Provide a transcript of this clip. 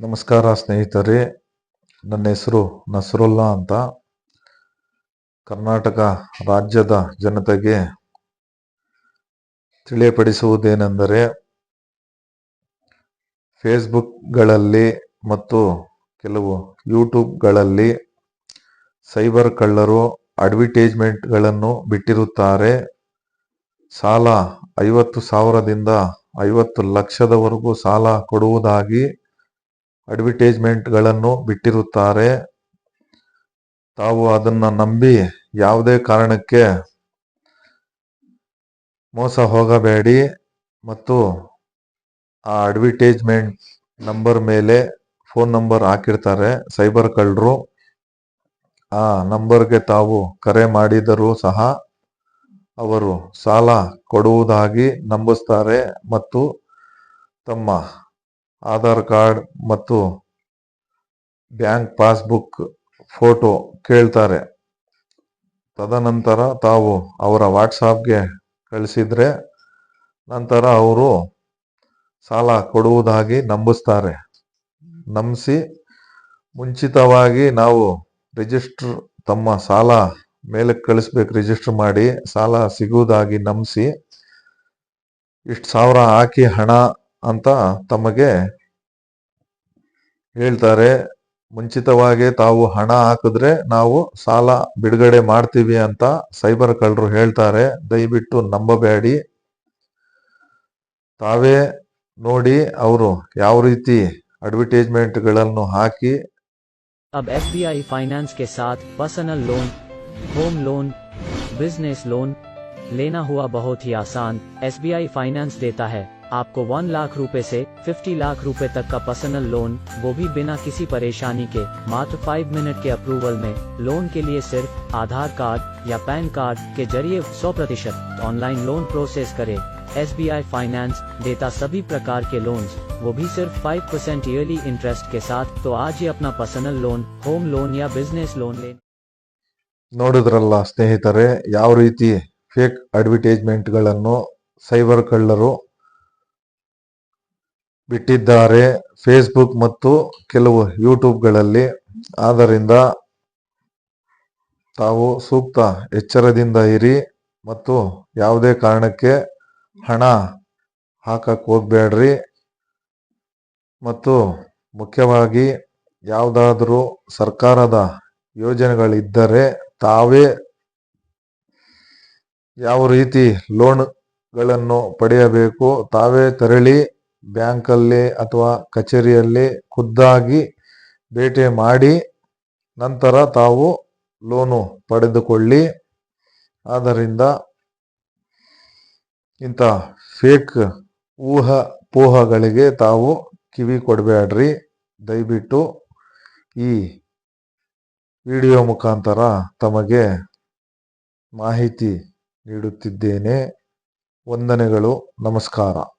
ನಮಸ್ಕಾರ ಸ್ನೇಹಿತರೆ, ನನ್ನ ಹೆಸರು ನಸರುಲ್ಲಾ ಅಂತ. ಕರ್ನಾಟಕ ರಾಜ್ಯದ ಜನತೆಗೆ ತಿಳಿಯಪಡಿಸುವುದೇನೆಂದರೆ, ಫೇಸ್ಬುಕ್ಗಳಲ್ಲಿ ಮತ್ತು ಕೆಲವು ಯೂಟ್ಯೂಬ್ಗಳಲ್ಲಿ ಸೈಬರ್ ಕಳ್ಳರು ಅಡ್ವರ್ಟೈಸ್ಮೆಂಟ್ಗಳನ್ನು ಬಿಟ್ಟಿರುತ್ತಾರೆ. ಸಾಲ ಐವತ್ತು ಸಾವಿರದಿಂದ ಐವತ್ತು ಲಕ್ಷದವರೆಗೂ ಸಾಲ ಕೊಡುವುದಾಗಿ ಅಡ್ವರ್ಟೈಸ್ಮೆಂಟ್ಗಳನ್ನು ಬಿಟ್ಟಿರುತ್ತಾರೆ. ತಾವು ಅದನ್ನು ನಂಬಿ ಯಾವುದೇ ಕಾರಣಕ್ಕೆ ಮೋಸ ಹೋಗಬೇಡಿ ಮತ್ತು ಆ ಅಡ್ವರ್ಟೈಸ್ಮೆಂಟ್ ನಂಬರ್ ಮೇಲೆ ಫೋನ್ ನಂಬರ್ ಹಾಕಿರ್ತಾರೆ, ಸೈಬರ್ ಕಳ್ಳರು. ಆ ನಂಬರ್ಗೆ ತಾವು ಕರೆ ಮಾಡಿದರೂ ಸಹ ಅವರು ಸಾಲ ಕೊಡುವುದಾಗಿ ನಂಬಿಸ್ತಾರೆ ಮತ್ತು ತಮ್ಮ ಆಧಾರ್ ಕಾರ್ಡ್ ಮತ್ತು ಬ್ಯಾಂಕ್ ಪಾಸ್ಬುಕ್ ಫೋಟೋ ಕೇಳ್ತಾರೆ. ತದನಂತರ ತಾವು ಅವರ ವಾಟ್ಸಾಪ್ಗೆ ಕಳಿಸಿದ್ರೆ ನಂತರ ಅವರು ಸಾಲ ಕೊಡುವುದಾಗಿ ನಂಬಿಸ್ತಾರೆ ನಂಬಿಸಿ ಮುಂಚಿತವಾಗಿ ನಾವು ರಿಜಿಸ್ಟ್ರ್ ತಮ್ಮ ಸಾಲ ಮೇಲೆ ಕಳಿಸ್ಬೇಕು, ರಿಜಿಸ್ಟರ್ ಮಾಡಿ ಸಾಲ ಸಿಗುವುದಾಗಿ ನಂಬಿಸಿ ಇಷ್ಟು ಸಾವಿರ ಹಾಕಿ ಹಣ ಅಂತ ತಮಗೆ ಹೇಳ್ತಾರೆ ಮುಂಚಿತವಾಗಿ ತಾವು ಹಣ ಹಾಕಿದ್ರೆ ನಾವು ಸಾಲ ಬಿಡುಗಡೆ ಮಾಡ್ತೀವಿ ಅಂತ ಸೈಬರ್ ಕಳ್ಳರು ಹೇಳ್ತಾರೆ ದಯವಿಟ್ಟು ನಂಬಬೇಡಿ ತಾವೇ ನೋಡಿ ಅವರು ಯಾವ ರೀತಿ ಅಡ್ವರ್ಟೈಸ್ಮೆಂಟ್ಗಳನ್ನು ಹಾಕಿ अब एस फाइनेंस के साथ personal loan home loan business loan लेना हुआ बहुत ही आसान एस फाइनेंस देता है आपको वन लाख रुपए से 50 लाख रुपए तक का पर्सनल लोन वो भी बिना किसी परेशानी के मात्र 5 मिनट के अप्रूवल में लोन के लिए सिर्फ आधार कार्ड या पैन कार्ड के जरिए 100 प्रतिशत ऑनलाइन लोन प्रोसेस करे एस फाइनेंस देता सभी प्रकार के लोन्स वो भी सिर्फ 5 परसेंट ईयरली इंटरेस्ट के साथ तो आज ही अपना पर्सनल लोन होम लोन या बिजनेस लोन ले ನೋಡಿದ್ರಲ್ಲ ಸ್ನೇಹಿತರೆ ಯಾವ ರೀತಿ ಫೇಕ್ ಅಡ್ವರ್ಟೈಸ್ಮೆಂಟ್ಗಳನ್ನು ಸೈಬರ್ ಕಳ್ಳರು ಬಿಟ್ಟಿದ್ದಾರೆ. ಫೇಸ್ಬುಕ್ ಮತ್ತು ಕೆಲವು ಯೂಟ್ಯೂಬ್ಗಳಲ್ಲಿ ಆದ್ದರಿಂದ ತಾವು ಸೂಕ್ತ ಎಚ್ಚರದಿಂದ ಇರಿ ಮತ್ತು ಯಾವುದೇ ಕಾರಣಕ್ಕೆ ಹಣ ಹಾಕಕ್ಕೆ ಹೋಗ್ಬೇಡ್ರಿ. ಮತ್ತು ಮುಖ್ಯವಾಗಿ ಯಾವುದಾದರೂ ಸರ್ಕಾರದ ಯೋಜನೆಗಳಿದ್ದರೆ ತಾವೇ ಯಾವ ರೀತಿ ಲೋನ್ಗಳನ್ನು ಪಡೆಯಬೇಕು, ತಾವೇ ತೆರಳಿ ಬ್ಯಾಂಕಲ್ಲಿ ಅಥವಾ ಕಚೇರಿಯಲ್ಲಿ ಖುದ್ದಾಗಿ ಭೇಟಿ ಮಾಡಿ ನಂತರ ತಾವು ಲೋನು ಪಡೆದುಕೊಳ್ಳಿ. ಆದ್ದರಿಂದ ಇಂಥ ಫೇಕ್ ಊಹ ಪೋಹಗಳಿಗೆ ತಾವು ಕಿವಿ ಕೊಡಬೇಡ್ರಿ. ದಯವಿಟ್ಟು ಈ ವಿಡಿಯೋ ಮುಖಾಂತರ ತಮಗೆ ಮಾಹಿತಿ ನೀಡುತ್ತಿದ್ದೇನೆ. ವಂದನೆಗಳು, ನಮಸ್ಕಾರ.